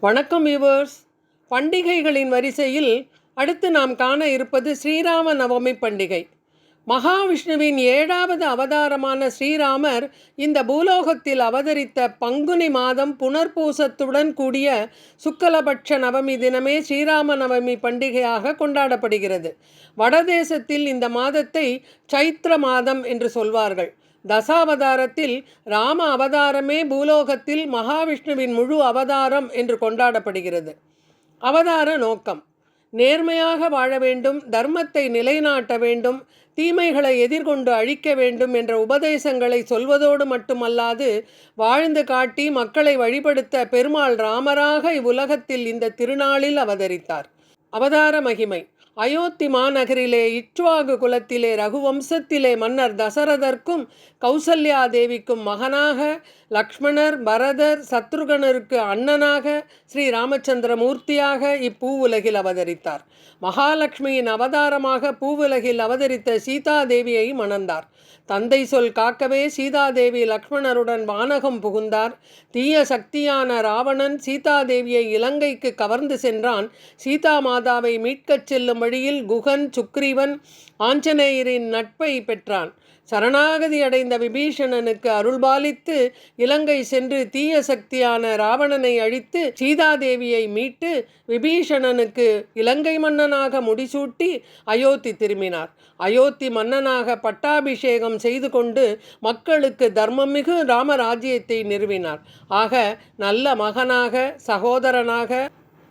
வணக்கம் வியூவர்ஸ் பண்டிகைகளின் வரிசையில் அடுத்து நாம் காண இருப்பது ஸ்ரீராம நவமி பண்டிகை. மகாவிஷ்ணுவின் ஏழாவது அவதாரமான ஸ்ரீராமர் இந்த பூலோகத்தில் அவதரித்த பங்குனி மாதம் புனர்பூசத்துடன் கூடிய சுக்கலபட்ச நவமி தினமே ஸ்ரீராம நவமி பண்டிகையாக கொண்டாடப்படுகிறது. வடதேசத்தில் இந்த மாதத்தை சைத்திர மாதம் என்று சொல்வார்கள். தசாவதாரத்தில் ராம அவதாரமே பூலோகத்தில் மகாவிஷ்ணுவின் முழு அவதாரம் என்று கொண்டாடப்படுகிறது. அவதார நோக்கம் நேர்மையாக வாழ வேண்டும் தர்மத்தை நிலைநாட்ட வேண்டும் தீமைகளை எதிர்கொண்டு அழிக்க வேண்டும் என்ற உபதேசங்களை சொல்வதோடு மட்டுமல்லாது வாழ்ந்து காட்டி மக்களை வழிபடுத்த பெருமாள் ராமராக இவ்வுலகத்தில் இந்த திருநாளில் அவதரித்தார். அவதார மகிமை அயோத்தி மாநகரிலே இச்வாகு குலத்திலே ரகுவம்சத்திலே மன்னர் தசரதர்க்கும் கௌசல்யா தேவிக்கும் மகனாக லக்ஷ்மணர் பரதர் சத்ருகனருக்கு அண்ணனாக ஸ்ரீ ராமச்சந்திர மூர்த்தியாக இப்பூவுலகில் அவதரித்தார். மகாலட்சுமியின் அவதாரமாக பூவுலகில் அவதரித்த சீதாதேவியை மணந்தார். தந்தை சொல் காக்கவே சீதாதேவி லக்ஷ்மணருடன் வானகம் புகுந்தார். தீய சக்தியான ராவணன் சீதாதேவியை இலங்கைக்கு கவர்ந்து சென்றான். சீதா மாதாவை மீட்கச் செல்லும் வழியில் குகன் சுக்ரீவன் ஆஞ்சநேயரின் நட்பை பெற்றான். சரணாகதி அடைந்த விபீஷணனுக்கு அருள்பாலித்து இலங்கை சென்று தீய சக்தியான ராவணனை அழித்து சீதாதேவியை மீட்டு விபீஷணனுக்கு இலங்கை மன்னனாக முடிசூட்டி அயோத்தி திரும்பினார். அயோத்தி மன்னனாக பட்டாபிஷேகம் செய்து கொண்டு மக்களுக்கு தர்மமிகு ராமராஜ்யத்தை நிறுவினார். ஆக நல்ல மகனாக சகோதரனாக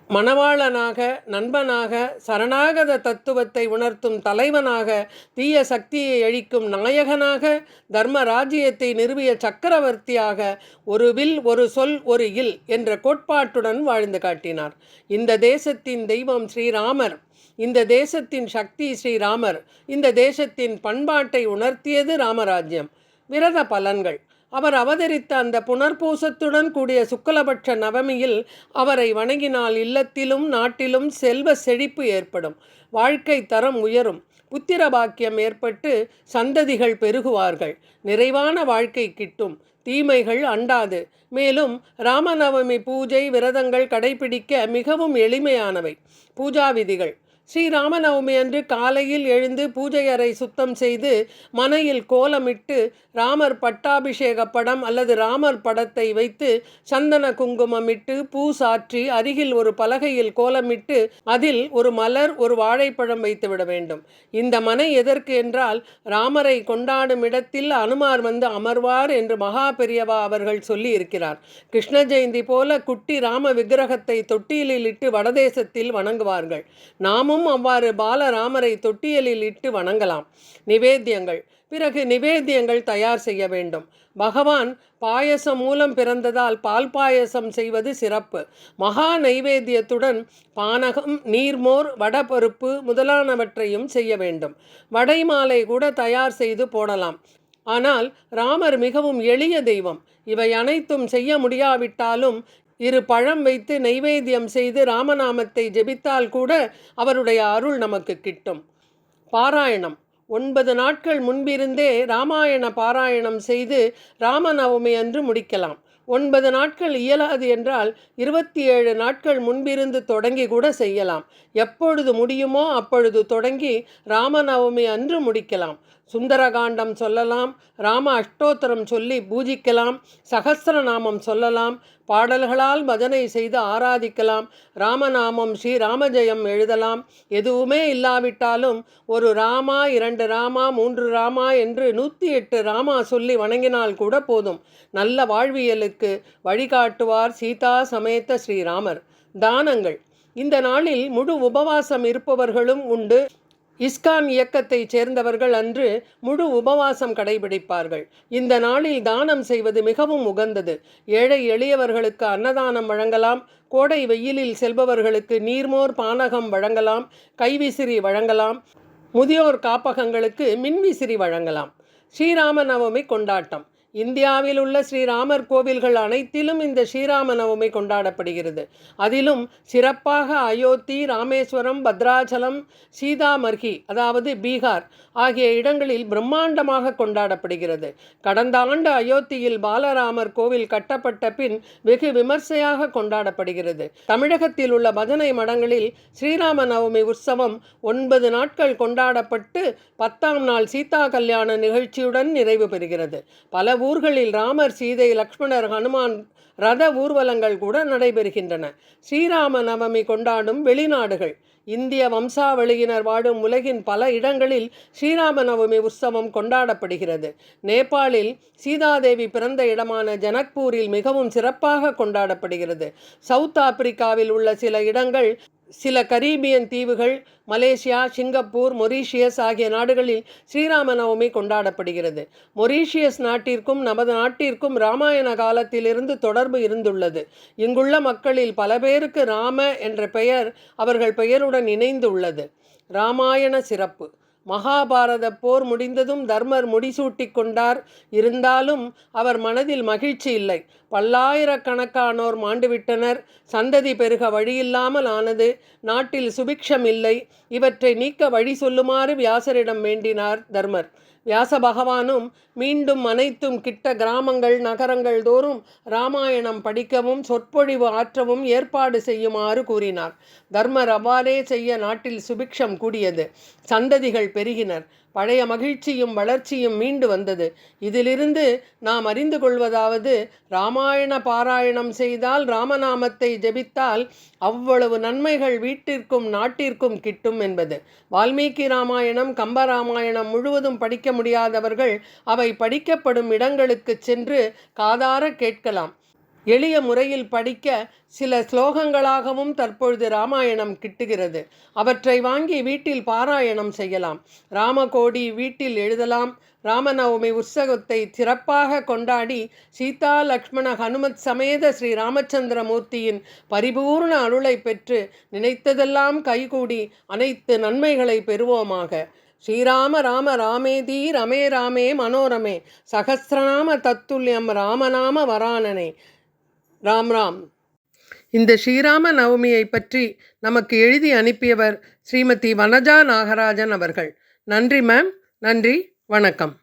மணவாளனாக நண்பனாக சரணாகத தத்துவத்தை உணர்த்தும் தலைவனாக தீய சக்தியை அழிக்கும் நாயகனாக தர்ம ராஜ்யத்தை நிறுவிய சக்கரவர்த்தியாக ஒரு வில் ஒரு சொல் ஒரு இல் என்ற கோட்பாட்டுடன் வாழ்ந்து காட்டினார். இந்த தேசத்தின் தெய்வம் ஸ்ரீராமர். இந்த தேசத்தின் சக்தி ஸ்ரீராமர். இந்த தேசத்தின் பண்பாட்டை உணர்த்தியது ராமராஜ்யம். விரத பலன்கள். அவர் அவதரித்த அந்த புனர்பூசத்துடன் கூடிய சுக்கலபட்ச நவமியில் அவரை வணங்கினால் இல்லத்திலும் நாட்டிலும் செல்வ செழிப்பு ஏற்படும். வாழ்க்கை தரம் உயரும். புத்திர பாக்கியம் ஏற்பட்டு சந்ததிகள் பெருகுவார்கள். நிறைவான வாழ்க்கை கிட்டும். தீமைகள் அண்டாது. மேலும் ராமநவமி பூஜை விரதங்கள் கடைபிடிக்க மிகவும் எளிமையானவை. பூஜா விதிகள். ஸ்ரீராமநவமி அன்று காலையில் எழுந்து பூஜை அறை சுத்தம் செய்து மனையில் கோலமிட்டு ராமர் பட்டாபிஷேக படம் அல்லது ராமர் படத்தை வைத்து சந்தன குங்குமமிட்டு பூ சாற்றி அருகில் ஒரு பலகையில் கோலமிட்டு அதில் ஒரு மலர் ஒரு வாழைப்பழம் வைத்து விட வேண்டும். இந்த மனை எதற்கு என்றால் ராமரை கொண்டாடும் இடத்தில் அனுமார் வந்து அமர்வார் என்று மகா பெரியவா அவர்கள் சொல்லி இருக்கிறார். கிருஷ்ண ஜெயந்தி போல குட்டி ராம விக்கிரகத்தை தொட்டியலில் இட்டு வடதேசத்தில் வணங்குவார்கள். நாமும் நாமும் அவ்வாறு பாலராமரை தொட்டியலில் இட்டு வணங்கலாம். நிவேத்தியங்கள். பிறகு நிவேத்தியங்கள் தயார் செய்ய வேண்டும். பகவான் பாயசம் மூலம் பிறந்ததால் பால் பாயசம் செய்வது சிறப்பு. மகா நைவேத்தியத்துடன் பானகம் நீர்மோர் வடபருப்பு முதலானவற்றையும் செய்ய வேண்டும். வடை மாலை கூட தயார் செய்து போடலாம். ஆனால் ராமர் மிகவும் எளிய தெய்வம். இவை அனைத்தும் செய்ய முடியாவிட்டாலும் இரு பழம் வைத்து நைவேத்தியம் செய்து ராமநாமத்தை ஜெபித்தால் கூட அவருடைய அருள் நமக்கு கிட்டும். பாராயணம். ஒன்பது நாட்கள் முன்பிருந்தே ராமாயண பாராயணம் செய்து ராமநவமி அன்று முடிக்கலாம். ஒன்பது நாட்கள் இயலாது என்றால் இருபத்தி ஏழு நாட்கள் முன்பிருந்து தொடங்கி கூட செய்யலாம். எப்பொழுது முடியுமோ அப்பொழுது தொடங்கி ராமநவமி அன்று முடிக்கலாம். சுந்தரகாண்டம் சொல்லலாம் ராம அஷ்டோத்தரம் சொல்லி பூஜிக்கலாம் சகசிரநாமம் சொல்லலாம் பாடல்களால் பஜனை செய்து ஆராதிக்கலாம் ராமநாமம் ஸ்ரீ ராமஜெயம் எழுதலாம். எதுவுமே இல்லாவிட்டாலும் ஒரு ராமா இரண்டு ராமா மூன்று ராமா என்று நூற்றி எட்டு ராமா சொல்லி வணங்கினால் கூட போதும். நல்ல வாழ்வியலுக்கு வழிகாட்டுவார் சீதா சமேத்த ஸ்ரீராமர். தானங்கள். இந்த நாளில் முழு உபவாசம் இருப்பவர்களும் உண்டு. இஸ்கான் இயக்கத்தைச் சேர்ந்தவர்கள் அன்று முழு உபவாசம் கடைபிடிப்பார்கள். இந்த நாளில் தானம் செய்வது மிகவும் உகந்தது. ஏழை எளியவர்களுக்கு அன்னதானம் வழங்கலாம். கோடை வெயிலில் செல்பவர்களுக்கு நீர்மோர் பானகம் வழங்கலாம். கைவிசிறி வழங்கலாம். முதியோர் காப்பகங்களுக்கு மின்விசிறி வழங்கலாம். ஸ்ரீராம நவமி கொண்டாட்டம். இந்தியாவில் உள்ள ஸ்ரீராமர் கோவில்கள் அனைத்திலும் இந்த ஸ்ரீராம நவமி கொண்டாடப்படுகிறது. அதிலும் சிறப்பாக அயோத்தி ராமேஸ்வரம் பத்ராச்சலம் சீதாமர்கி அதாவது பீகார் ஆகிய இடங்களில் பிரம்மாண்டமாக கொண்டாடப்படுகிறது. கடந்த ஆண்டு அயோத்தியில் பாலராமர் கோவில் கட்டப்பட்ட பின் வெகு விமர்சையாக கொண்டாடப்படுகிறது. தமிழகத்தில் உள்ள பஜனை மடங்களில் ஸ்ரீராம நவமி உற்சவம் ஒன்பது நாட்கள் கொண்டாடப்பட்டு பத்தாம் நாள் சீதா கல்யாண நிகழ்ச்சியுடன் நிறைவு பெறுகிறது. பல ஊர்களில் ராமர் சீதை லக்ஷ்மணர் ஹனுமான் ரத ஊர்வலங்கள் கூட நடைபெறுகின்றன. ஸ்ரீராம நவமி கொண்டாடும் வெளிநாடுகள். இந்திய வம்சாவளியினர் வாழும் உலகின் பல இடங்களில் ஸ்ரீராம நவமி உற்சவம் கொண்டாடப்படுகிறது. நேபாளில் சீதாதேவி பிறந்த இடமான ஜனக்பூரில் மிகவும் சிறப்பாக கொண்டாடப்படுகிறது. சவுத் ஆப்பிரிக்காவில் உள்ள சில இடங்கள் சில கரீபியன் தீவுகள் மலேசியா சிங்கப்பூர் மொரீஷியஸ் ஆகிய நாடுகளில் ஸ்ரீராம நவமி கொண்டாடப்படுகிறது. மொரீஷியஸ் நாட்டிற்கும் நமது நாட்டிற்கும் ராமாயண காலத்திலிருந்து தொடர்பு இருந்துள்ளது. இங்குள்ள மக்களில் பல பேருக்கு ராம என்ற பெயர் அவர்கள் பெயருடன் இணைந்துள்ளது. ராமாயண சிறப்பு. மகாபாரத போர் முடிந்ததும் தர்மர் முடிசூட்டி கொண்டார். இருந்தாலும் அவர் மனதில் மகிழ்ச்சி இல்லை. பல்லாயிரக்கணக்கானோர் மாண்டுவிட்டனர். சந்ததி பெருக வழியில்லாமல் ஆனது. நாட்டில் சுபிக்ஷம் இல்லை. இவற்றை நீக்க வழி சொல்லுமாறு வியாசரிடம் வேண்டினார் தர்மர். வியாச பகவானும் மீண்டும் அனைத்தும் கிட்ட கிராமங்கள் நகரங்கள் தோறும் ராமாயணம் படிக்கவும் சொற்பொழிவு ஆற்றவும் ஏற்பாடு செய்யுமாறு கூறினார். தர்மர் அவ்வாறே செய்ய நாட்டில் சுபிக்ஷம் கூடியது. சந்ததிகள் பெருகினர். பழைய மகிழ்ச்சியும் வளர்ச்சியும் மீண்டு வந்தது. இதிலிருந்து நாம் அறிந்து கொள்வதாவது ராமாயண பாராயணம் செய்தால் ராமநாமத்தை ஜெபித்தால் அவ்வளவு நன்மைகள் வீட்டிற்கும் நாட்டிற்கும் கிட்டும் என்பது. வால்மீகி ராமாயணம் கம்பராமாயணம் முழுவதும் படிக்க முடியாதவர்கள் அவை படிக்கப்படும் இடங்களுக்கு சென்று காதார கேட்கலாம். எளிய முறையில் படிக்க சில ஸ்லோகங்களாகவும் தற்பொழுது ராமாயணம் கிட்டுகிறது. அவற்றை வாங்கி வீட்டில் பாராயணம் செய்யலாம். ராமகோடி வீட்டில் எழுதலாம். ராமநவமி உற்சவத்தை சிறப்பாக கொண்டாடி சீதா லக்ஷ்மண ஹனுமத் சமேத ஸ்ரீ ராமச்சந்திரமூர்த்தியின் பரிபூர்ண அருளை பெற்று நினைத்ததெல்லாம் கைகூடி அனைத்து நன்மைகளை பெறுவோமாக. ஸ்ரீராம ராம ராமேதி ரமே ராமே மனோரமே. சகசிரநாம தத்துல்யம் ராமநாம வராணனே ராம் ராம். இந்த ஸ்ரீராம நவமியை பற்றி நமக்கு எழுதி அனுப்பியவர் ஸ்ரீமதி வனஜா நாகராஜன் அவர்கள். நன்றி மேம் நன்றி வணக்கம்.